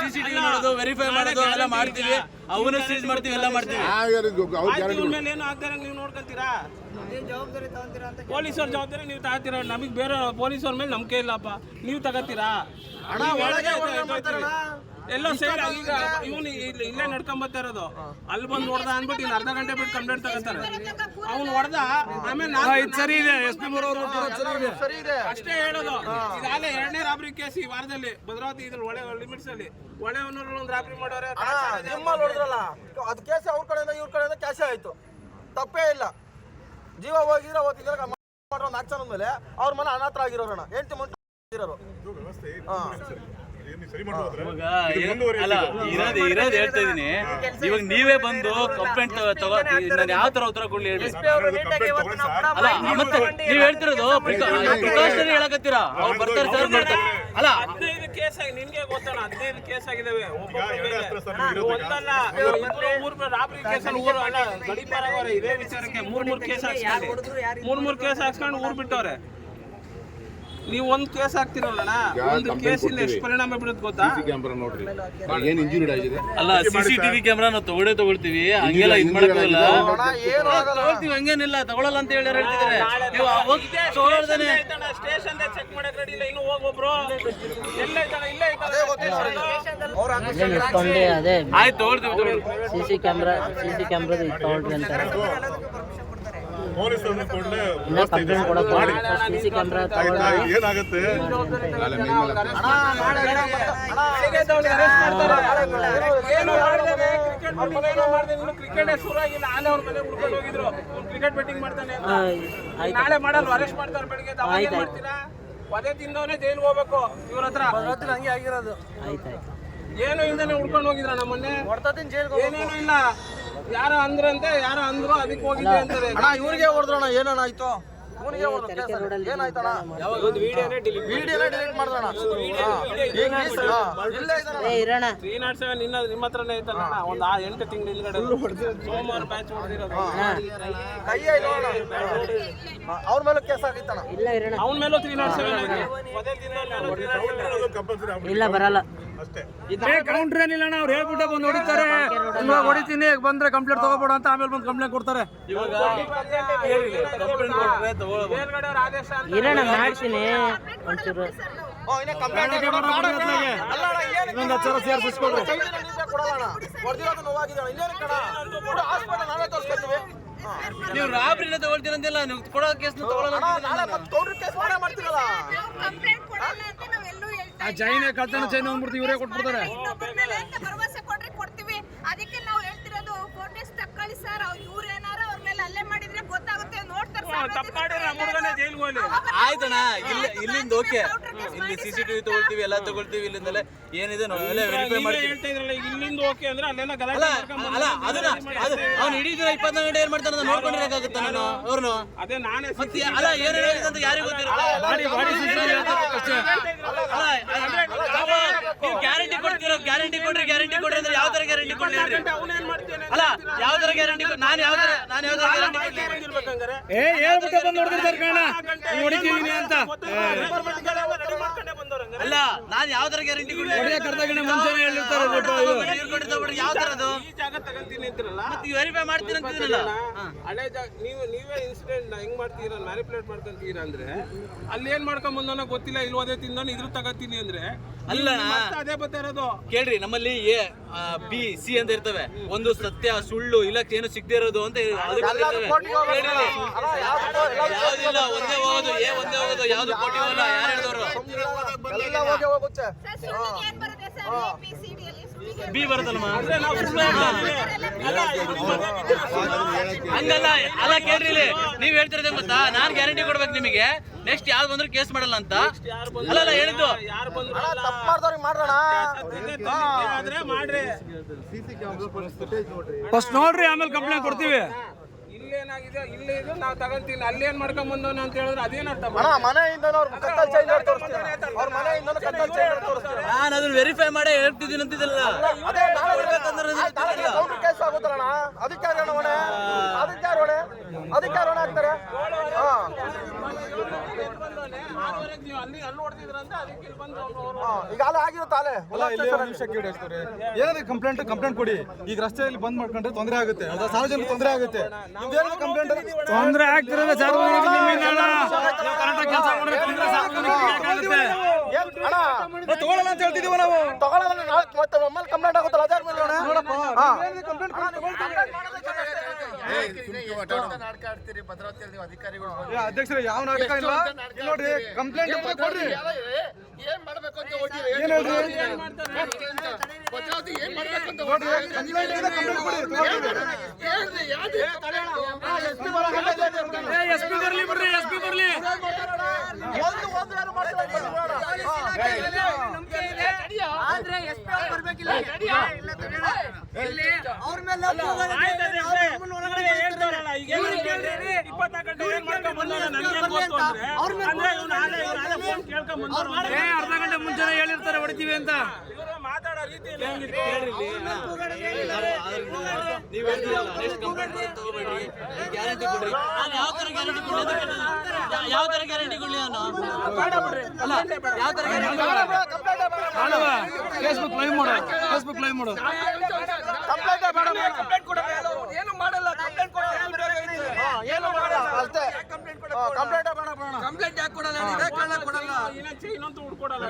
CCTV ನೋಡೋದು verify ಮಾಡೋದು ಎಲ್ಲ ಮಾಡ್ತೀವಿ. ಅವನು ಸೀಸ್ ಮಾಡ್ತೀವಿ ಎಲ್ಲ ಮಾಡ್ತೀವಿ. ಏನು ಆಗ್ತಾರೆ ನೀವು ನೋಡ್ಕೊಂತೀರಾ ಪೊಲೀಸವ್ರ ಜವಾಬ್ದಾರಿ ನೀವು ತಗೋತೀರಾ? ನಮಗೆ ಬೇರೆ ಪೊಲೀಸರ ಮೇಲೆ ನಂಬಿಕೆ ಇಲ್ಲಪ್ಪ. ನೀವು ತಗೋತೀರಾ? ಹಣ ಒಳಗೆ ಎಲ್ಲೋ ಸೈಡ್ ಈಗ ಇವನು ಇಲ್ಲೇ ನಡ್ಕೊಂಡ್ ಬರ್ತಾ ಇರೋದು. ಅಲ್ಲಿ ಬಂದು ಹೊಡೆದ ಅಂದ್ಬಿಟ್ಟು ಇನ್ನು ಅರ್ಧ ಗಂಟೆ ಬಿಟ್ಟು ಕಂಪ್ಲೇಂಟ್ ತಗೋತಾರೆ. ಅವ್ನು ಹೊಡೆದ ಆಮೇಲೆ ನಾನು ಸರಿ ಇದೆ ಎಸ್ ಪಿ ಸರಿ ಇದೆ. ಅಷ್ಟೇ ಹೇಳೋದು. ಇದಾಗಲೇ ಎರಡನೇ ರಾಬ್ರಿ ಕೇಸ್ ಈ ವಾರದಲ್ಲಿ. ಭದ್ರಾವತಿ ಇದ್ರ ಒಳೆ ಲಿಮಿಟ್ಸ್ ಅಲ್ಲಿ. ಒಳೆ ಒಂದು ರಾಬ್ರಿ ಮಾಡೋರೆ ನಿಮ್ಮಲ್ಲಿ ಹೊಡೆದ್ರಲ್ಲ. ಅದು ಕೇಸ್ ಅವ್ರ ಕಡೆಯಿಂದ ಇವ್ರ ಕಡೆಯಿಂದ ಕ್ಯಾಶೆ ಆಯ್ತು. ತಪ್ಪೇ ಇಲ್ಲ. ಜೀವ ಹೋಗಿದ್ರೆ ಹೋಗ್ತಿದ್ರೆ ಮಾಡೋ ನಾಲ್ಕು ಜನ ಮೇಲೆ ಅವ್ರ ಮನೆ ಅನಾಥ ಆಗಿರೋರಣ ಹೆಂಡತಿ ಮಂಟ ಇರೋರು ಹಾ. ಇರೋದು ಇರೋದು ಹೇಳ್ತಾ ಇದೀನಿ ಇವಾಗ ನೀವೇ ಬಂದು ಕಂಪ್ಲೇಂಟ್ ತಗೋ ನಾನು ಯಾವ ತರ ಉತ್ತರ ಕೊಡ್ಲಿ ಹೇಳಿ ಅಲ್ಲ ಮತ್ತೆ ನೀವ್ ಹೇಳ್ತಿರೋದು ಹೇಳಕತ್ತೀರಾ? ಅವ್ರು ಬರ್ತಾರೆ ಸರ್ ಮಾಡ್ತಾರೆ ಅಲ್ಲ. ಹದಿನೈದು ಕೇಸ್ ಆಗಿ ನಿನ್ಗೆ ಗೊತ್ತಲ್ಲ ಹದಿನೈದು ಕೇಸ್ ಆಗಿದಾವೆ. ಒಂದಲ್ಲ ಮೂರು ರಾಬ್ರಿ ಕೇಸ್ ಊರು ಅಲ್ಲ ಗಡಿಪಾರ ಇದೇ ವಿಚಾರಕ್ಕೆ ಮೂರ್ ಮೂರ್ ಕೇಸ್ ಹಾಕ್ಸ್ಕೊಂಡು ಮೂರ್ ಮೂರ್ ಕೇಸ್ ಹಾಕ್ಸ್ಕೊಂಡು ಊರ್ ಬಿಟ್ಟವ್ರೆ. ನೀವು ಒಂದು ಕೇಸ್ ಹಾಕ್ತಿರಲ್ಲಣ್ಣ ಒಂದು ಕೇಸಿಂದ ಎಷ್ಟು ಪರಿಣಾಮ ಬೀಳುತ್ತೆ ಗೊತ್ತಾ? ಕ್ಯಾಮ್ರಾ ನೋಡ್ರಿ. ಏನು ಇಂಜುರಿ ಆಗಿದೆ? ಅಲ್ಲ ಸಿ ಸಿ ಟಿವಿ ಕ್ಯಾಮ್ರಾ ನಾವು ತಗೊಳ್ಳೇ ತಗೊಳ್ತೀವಿ. ಹಂಗೆಲ್ಲ ಇದು ಮಾಡಕ್ಕಾಗಲ್ಲ ಏನು ತಗೊಳ್ತೀವಿ ಹಂಗೇನಿಲ್ಲ. ತಗೊಳ್ಳಲ್ಲ ಅಂತ ಹೇಳಿ ಹೇಳ್ತಿದ್ದಾರೆ. ನೀವು ಹೋಗಿ ತಗೊಳ್ದೇನೆ. ಸ್ಟೇಷನ್ ಚೆಕ್ ಮಾಡಕ್ ರೆಡಿ ಇಲ್ಲ. ಇನ್ನು ಹೋಗೊಬ್ರು ಎಲ್ಲ ಐತಣ್ಣ ಇಲ್ಲೇ ಅವ್ರ ಆಯ್ತು ತಗೊಳ್ತೀವಿ CC C C camera C C ಕ್ಯಾಮ್ರಾದ ಅಂತ ಕಂಪ್ಲೇಂಟ್ ಕೊಡಕ್ ಸಿ ಸಿ ಕ್ಯಾಮ್ರಾ ತಗೊಳ್ರಿ ಏನಾಗುತ್ತೆ? ಕ್ರಿಕೆಟ್ ಬೆಟ್ಟಿಂಗ್ ಏನೋ ಮಾಡ್ದೆ ಇನ್ನು ಕ್ರಿಕೆಟ್ ಶುರು ಆಗಿಲ್ಲ ಆಲೆ ಅವ್ರ ಮನೆ ಹುಡ್ಕೊಂಡು ಹೋಗಿದ್ರು. ಕ್ರಿಕೆಟ್ ಬೆಟ್ಟಿಂಗ್ ಮಾಡ್ತಾನೆ ಅಂತ. ನಾಳೆ ಮಾಡಲ್ವ? ಅರೆಸ್ಟ್ ಮಾಡ್ತಾರೆ ಬೆಳಿಗ್ಗೆ ಅವಾಗ ಏನ್ ಆಯ್ತು, ಆಯ್ತು. ಮಾಡ್ತೀರಾ? ಪದೇ ತಿಂದವನೇ ಜೈಲ್ಗೆ ಹೋಗ್ಬೇಕು. ಇವ್ರ ಹತ್ರ. ಹಂಗೆ ಆಗಿರೋದು ಆಯ್ತು ಆಯ್ತು. ಏನು ಹಿಂದೆನೆ ಹುಡ್ಕೊಂಡು ಹೋಗಿದ್ರ ನಮ್ಮನ್ನೇ? ಹೊಡ್ತದಿನ ಜೈಲ್ಗೆ ಏನೇನು ಇಲ್ಲ. ಯಾರೋ ಅಂದ್ರಂತೆ ಯಾರೋ ಅಂದ್ರು ಅದಕ್ಕೆ ಹೋಗಿದ್ದೆ ಅಂತಾರೆ ಅಣ್ಣ ಇವ್ರಿಗೆ ಹೊಡೆದ್ರಣ ಏನಣ್ಣ ಆಯ್ತು? ಇವನಿಗೆ ಏನಾಯ್ತಣ್ಣ ವಿಡಿಯೋನೇ ಡಿಲೀಟ್ ಮಾಡ್ದಣ್ಣ ಇಲ್ಲೇ. ಇದ್ದಾನಣ್ಣ. ಏ ಇರೋಣ. ತ್ರೀ ನಾಟ್ ಸೆವೆನ್ ಇನ್ನ ನಿಮ್ಮ ಹತ್ರನೇ ಐತಲ್ಲ ಒಂದು ಆ ಎಂಟು ತಿಂಗಳ ಹಿಂದ್ಗಡೆ ಸೋಮವಾರ ಬ್ಯಾಚ್ ಹೊಡೆದಿರೋದು. ಕೈಯೇ ಇಲ್ಲ ಅಣ್ಣ. ಅವ್ರ ಮೇಲೆ ಕೇಸ್ ಆಗಿತ್ತಣ್ಣ ಇಲ್ಲ ಇರೋಣ. ಅವನ ಮೇಲೂ ತ್ರೀ ನಾಟ್ ಸೆವೆನ್ ಐತೆ ಪದೇ 307 ಇಲ್ಲ ಬರಲ್ಲ. ಕೌಂಟ್ರ್ ಏನಿಲ್ಲ ಅಣ್ಣ ಅವ್ರು ಹೇಳ್ಬಿಟ್ಟೆ ಬಂದು ಹೊಡಿತಾರೆ. ಇವಾಗ ಹೊಡಿತೀನಿ ಬಂದ್ರೆ ಕಂಪ್ಲೇಂಟ್ ತಗೋಬೇಡ ಅಂತ ಆಮೇಲೆ ಬಂದು ಕಂಪ್ಲೇಂಟ್ ಕೊಡ್ತಾರೆ. ಇರೋಣ ಮಾಡ್ತೀನಿ. ಒಂಚೂರು. ಇನ್ನೊಂದು ಹತ್ತು ಸಾವಿರ ನೀವೇ ರಾಬ್ರಿನ ತಗೊಳ್ತೀರಂತಿಲ್ಲ ನೀವು ಕೊಡೋ ಕೇಸ್ನ ತಗೊಳ್ಳಲ್ಲ ನಾಳೆ ಮತ್ತೆ ಕೌಂಟ್ರ್ ಕೇಸ್ ಮಾಡೇ ಮಾಡ್ತೀರಲ್ಲ. ಕಂಪ್ಲೇಂಟ್ ಕೊಡಲ್ಲ ಅಂತ ನಾವೆಲ್ಲೂ ಹೇಳ್ತಾ ಆ ಜೈನ ಕಳ್ತನ ಜೈನ ಅಂದ್ಬಿಡ್ತು ಇವರೇ ಕೊಟ್ಬಿಡ್ತಾರೆ. ಭರವಸೆ ಕೊಡ್ರಿ ಕೊಡ್ತೀವಿ. ಅದಕ್ಕೆ ನಾವು ಹೇಳ್ತಿರೋದು ಫೋಟೋಸ್ ತಕ್ಕೊಳ್ಳಿ ಸರ್ ಇವ್ರು ಏನಾರ ಅವ್ರ ಮೇಲೆ ಅಲ್ಲೇ ಮಾಡಿದ್ರೆ ಗೊತ್ತಾಗುತ್ತೆ ನೋಡ್ತಾರೆ ಸರ್ ತಪ್ಪು ನಮ್ಮ ಹುಡುಗನೇ ಜೈಲ್ಗೆ ಹೋಗ್ಲಿ. ಆಯ್ತಣ್ಣ ಇಲ್ಲಿ ಇಲ್ಲಿಂದ ಓಕೆ ಇಲ್ಲಿ ಸಿ ಸಿ ಟಿವಿ ತಗೊಳ್ತೀವಿ ಎಲ್ಲ ತಗೊಳ್ತೀವಿ ಇಲ್ಲಿಂದಲೇ ಏನಿದೆ ನಾವೆಲ್ಲ ವೆರಿಫೈ ಮಾಡ್ತೀವಿ. ಇಲ್ಲಿಂದ ಓಕೆ ಅಂದ್ರೆ ಅಲ್ಲೆಲ್ಲ ಅಲ್ಲ ಗಲಾಟೆ ಮಾಡ್ಕೊಂಡ್ ಅಲ್ಲ ಅದನ್ನ ಅದು ಅವ್ನು ಇಡೀ ದಿನ ಇಪ್ಪತ್ನಾಲ್ಕು ಗಂಟೆ ಏನ್ ಮಾಡ್ತಾನೆ ನೋಡ್ಕೊಂಡಿರಕ್ಕಾಗುತ್ತಾ ನಾನು ಅವ್ರನ್ನು ಅದೇ ನಾನೇ ಮತ್ತೆ ಅಲ್ಲ ಏನ್ ಅಂತ ಯಾರಿಗೂ ಗೊತ್ತಿರಲ್ಲ ಬಾಡಿ ಬಾಡಿ ಅಷ್ಟೇ ಅಲ್ಲ ಅಲ್ಲ, ನೀವು ಗ್ಯಾರಂಟಿ ಕೊಡ್ತೀರೋ ಗ್ಯಾರಂಟಿ ಕೊಡ್ರಿ ಗ್ಯಾರಂಟಿ ಕೊಡ್ರಿ ಅಂದ್ರೆ ಯಾವ ತರ ಗ್ಯಾರಂಟಿ ಕೊಡ್ಲಿ ಹೇಳ್ರಿ? ಅವನೇನ್ ಮಾಡ್ತೇನೆ ಅಲ್ಲ ಯಾವ ತರ ಗ್ಯಾರಂಟಿ ನಾನು ಯಾವ ತರ ನಾನು ಯಾವ ತರ ಗ್ಯಾರಂಟಿ ಏ ಹೇಳ್ಬಿಟ್ಟು ಬಂದು ನೋಡಿದ್ರೆ ಸರ್ಕಾರ ನೋಡಿದ್ದೀನಿ ಅಂತ? ಅಲ್ಲ ನಾನು ಯಾವ ತರ ಗ್ಯಾರಂಟಿ ವೆರಿಫೈ ಮಾಡ್ತೀನಿ ಅಂತಿದ್ದೀನಲ್ಲ ಹಳೆ ಜಾಗ ನೀವು ನೀವೇ ಇನ್ಸಿಡೆಂಟ್ ಹೆಂಗ್ ಮಾಡ್ತೀರಾ ಮ್ಯಾನಿಪುಲೇಟ್ ಮಾಡ್ಕೊಂತೀರಾ ಅಂದ್ರೆ ಅಲ್ಲಿ ಏನ್ ಮಾಡ್ಕೊಂಡ್ ಬಂದವನ ಗೊತ್ತಿಲ್ಲ ಇಲ್ವದೇ ಅದೇ ತಿಂದವನು ಇದ್ರ ತಗೋತೀನಿ ಅಂದ್ರೆ ಅಲ್ಲ ಮತ್ತೆ ಅದೇ ಬರ್ತಾ ಇರೋದು. ಕೇಳ್ರಿ ನಮ್ಮಲ್ಲಿ ಎ ಬಿ ಸಿ ಅಂತ ಇರ್ತವೆ. ಒಂದು ಸತ್ಯ ಸುಳ್ಳು ಇಲ್ಲ ಏನು ಸಿಗದೆ ಇರೋದು ಅಂತ ಒಂದೇ ಹೋಗೋದು ಎ ಒಂದೇ ಹೋಗೋದು ಯಾವ್ದು ಕೋಟಿ ಯಾರು ಹೇಳಿದವರು? ಎಲ್ಲ ಹೋಗಿ ಹೋಗುತ್ತೆ ಬಿ ಅಲ್ಲಿ. ಹಂಗಲ್ಲ ಕೇಳ್ರಿ ಇಲ್ಲಿ ನೀವ್ ಹೇಳ್ತಿರೋದೇ ಗೊತ್ತಾ ನಾನ್ ಗ್ಯಾರಂಟಿ ಕೊಡ್ಬೇಕು ನಿಮಗೆ ನೆಕ್ಸ್ಟ್ ಯಾವ್ದು ಬಂದ್ರು ಕೇಸ್ ಮಾಡಲ್ಲ ಅಂತ ಅಲ್ಲ ಅಲ್ಲ ಹೇಳಿದ್ದು ಫಸ್ಟ್ ನೋಡ್ರಿ ಆಮೇಲೆ ಕಂಪ್ಲೇಂಟ್ ಕೊಡ್ತೀವಿ ಇಲ್ಲೇ ಇದು ನಾವು ತಗೊಂತೀನಿ ಅಲ್ಲೇನ್ ಮಾಡ್ಕೊಂಡ್ ಬಂದವನ ಅಂತ ಹೇಳಿದ್ರೆ ಅರ್ಥ ಅಣ್ಣ ಮನೆಯಿಂದ ಅವ್ರ ಕತ್ತಲ್ ಚೈನ್ ತೋರಿಸ್ತೀರ. ಅವ್ರ ಮನೆಯಿಂದ ಕತ್ತಲ್ ಚೈನ್ ತೋರಿಸ್ತೀರ. ನಾನು ಅದನ್ನ ವೆರಿಫೈ ಮಾಡಿ ಹೇಳ್ತಿದ್ದೀನಿ ಅಂತಿದ್ದಲ್ಲ. ಅದೇ. ಕೌಂಟರ್ ಕೇಸ್ ಆಗುತ್ತಲ್ಲ ಅಧಿಕಾರಿ ಹೊಣೆ? ಅಧಿಕಾರಿ ಹೊಣೆ? ಅಧಿಕಾರಿ ಹೊಣೆ ಆಗ್ತಾರೆ ಹಾ ನೀವು ಅಲ್ಲಿ ಅಲ್ಲಿ ಹೊಡೆದಿದ್ರಂತ ಅದಕ್ಕೆ ಇಲ್ಲಿ ಬಂದು ಅವ್ರು ಹಾ, ಈಗ ಅಲ್ಲ ಆಗಿರುತ್ತೆ ಅಲ್ಲೇ ಏನಾದ್ರೆ ಕಂಪ್ಲೇಂಟ್ ಕಂಪ್ಲೇಂಟ್ ಕೊಡಿ ಈಗ ರಸ್ತೆಯಲ್ಲಿ ಬಂದ್ ಮಾಡ್ಕೊಂಡ್ರೆ ತೊಂದರೆ ಆಗುತ್ತೆ ಅದ ಸಾರ್ವಜನಿಕ ತೊಂದರೆ ಆಗುತ್ತೆ ನಿಮ್ದೇನಾದ್ರು ಕಂಪ್ಲೇಂಟ್ ತೊಂದರೆ ಆಗ್ತಿರೋದು ತಗೊಳ್ಳಲ್ಲ ಅಂತ ಹೇಳ್ತಿದೀವಿ ನಾವು ತಗೊಳ್ಳೋದ್ರೆ ನಾಳೆ ಮತ್ತೆ ನಮ್ಮಲ್ಲಿ ಕಂಪ್ಲೇಂಟ್ ಆಗುತ್ತಲ್ಲ ಅದ್ರ ಆಡ್ತೀರಿ. ಅಧಿಕಾರಿಗಳು. ಅಧ್ಯಕ್ಷರೇ ಯಾವ ನಾಟಕ ಇಲ್ಲ? ಇಲ್ಲಿ ನೋಡ್ರಿ ಕಂಪ್ಲೇಂಟ್ ಕೊಡ್ರಿ. ಏನ್ ಮಾಡ್ಬೇಕು ಅಂತ ಏನ್ ಹೇಳ್ರಿ? ಭದ್ರಾವತಿ ಏನ್ ಮಾಡ್ಬೇಕು ಅಂತ ನೋಡ್ರಿ ಕಂಪ್ಲೇಂಟ್ ಇದೆ ಕಂಪ್ಲೇಂಟ್ ಕೊಡಿ ಏ, SP ಬರ್ಲಿ ಬಿಡ್ರಿ ಎಸ್ಪಿ ಬರ್ಲಿ. ಒಂದು ಒಂದು ಯಾರು ಮಾಡ್ತಾರೆ ಅಂತ ನೋಡೋಣ. ಹಾ. ಆದ್ರೆ ಎಸ್ ಪಿ ಅವ್ರು ಅರ್ಧ ಗಂಟೆ ಮುಂಚೆನೆ ಹೇಳಿರ್ತಾರೆ ಹೊಡಿತೀವಿ ಅಂತ. ಮಾತಾಡೋ ರೀತಿ ಗ್ಯಾರಂಟಿ ಕೊಡ್ರಿ. ಯಾವ ತರ ಗ್ಯಾರಂಟಿ ಕೊಡ್ಲಿ ಯಾವ ತರ ಗ್ಯಾರಂಟಿ ಕೊಡ್ಲಿ ಯಾವ ತರ ಫೇಸ್ಬುಕ್ ಲೈವ್ ಮಾಡೋ ಫೇಸ್ಬುಕ್ ಲೈವ್ ಮಾಡು ಕಂಪ್ಲೇಂಟೇ ಬೇಡ ಏನು ಮಾಡಲ್ಲ? ಕಂಪ್ಲೇಂಟ್ ಕೊಡಲ್ಲ ಏನು ಮಾಡಲ್ಲ? ಅಷ್ಟೇ ಕಂಪ್ಲೇಂಟೇ ಬೇಡ ಬೇಡ. ಇನ್ನೊಂದು ಹುಡ್ಕೊಡಲ್ಲ